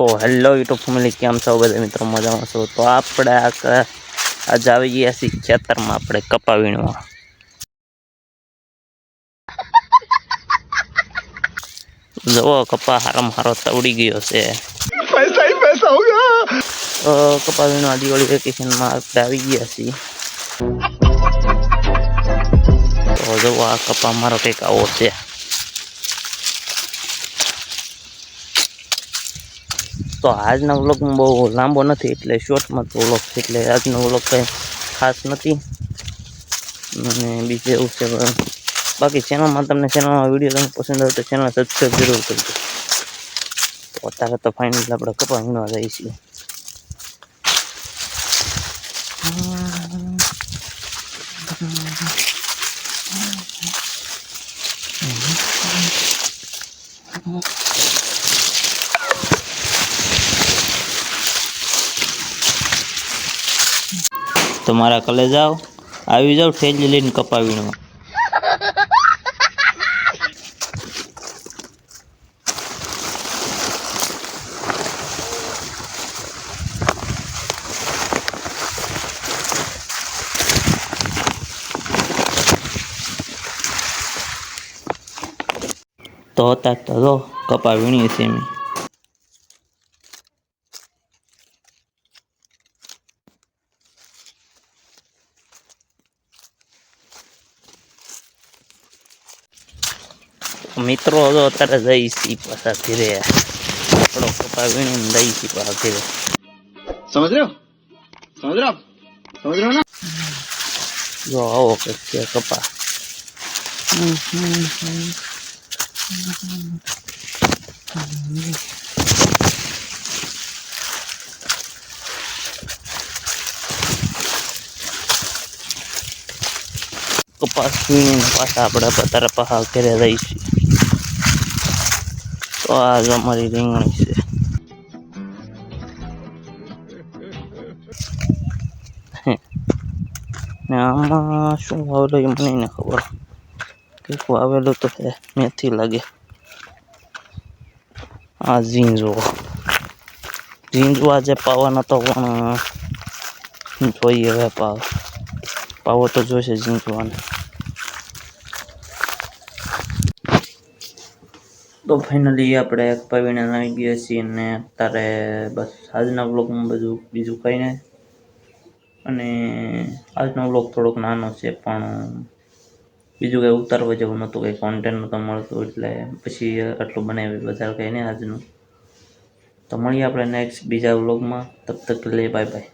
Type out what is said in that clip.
તો hello YouTube family કેમ છો બધા? મિત્રો મજામાં છો? તો આપણે આજે આવી ગયા છીએ ખેતરમાં આપણે કપા વીણવા જવો કપા હારામ હારો તવડી ગયો છે. પૈસા પૈસા હોગા કપા વીણવા દિવાળી વેકેશનમાં આપણે આવી ગયા છીએ. તો જવો આ કપા મારો કંઈક આવો છે. તો આજના વ્લોગમાં બહુ લાંબો નથી, એટલે શોર્ટમાં તો વ્લોગ છે, એટલે આજનો વ્લોગ કંઈ ખાસ નથી. અને બીજું એવું છે બાકી ચેનલમાં તમને ચેનલમાં વીડિયો તમને પસંદ આવે તો ચેનલ સબસ્ક્રાઈબ જરૂર કરજો. તો અત્યારે તો ફાઇનલી આપણે કપા વીણવા જઈએ છીએ તમારા કલે જાઓ. આવી જાઓ ઠેલી લઈને કપા વીણવા તો હતા તો કપા વીણી છે અમે મિત્રો તો અત્યારે જઈશી પાછા ધીરે થોડો કપા વીણીને જઈશી પાછા ધીરે સમજ રહ્યો? સમજ રહ્યો? સમજ ને? જો આવો કે છે કપા. હમ હમ હમ હમ. કપાસ વીણીને પાછા આપણે પતારે પહા ઘરે રહીશું તો આજ અમારી રીંગણી છે. ને આમાં શું વાવેલું એ મને નહીં ખબર. કંઈક વાવેલું તો છે, મેથી લાગે. આ ઝીંઝો ઝીંઝો આજે પાવાનો તો પણ જોઈએ હવે પાવ પાવો તો જોઈશે ઝીંઝવાને તો ફાઇનલી આપણે પવીને આવી ગયા છીએ અને અત્યારે બસ આજના બ્લોગમાં બધું બીજું કંઈ નહીં. અને આજનો બ્લોગ થોડોક નાનો છે, પણ બીજું કંઈ ઉતારવા જેવું નહોતું, કંઈ કોન્ટેન્ટ નહોતો મળતું, એટલે પછી આટલું બનાવી વધારે કંઈ નહીં આજનું. તો મળીએ આપણે નેક્સ્ટ બીજા વ્લોગમાં તબ તક લે બાય બાય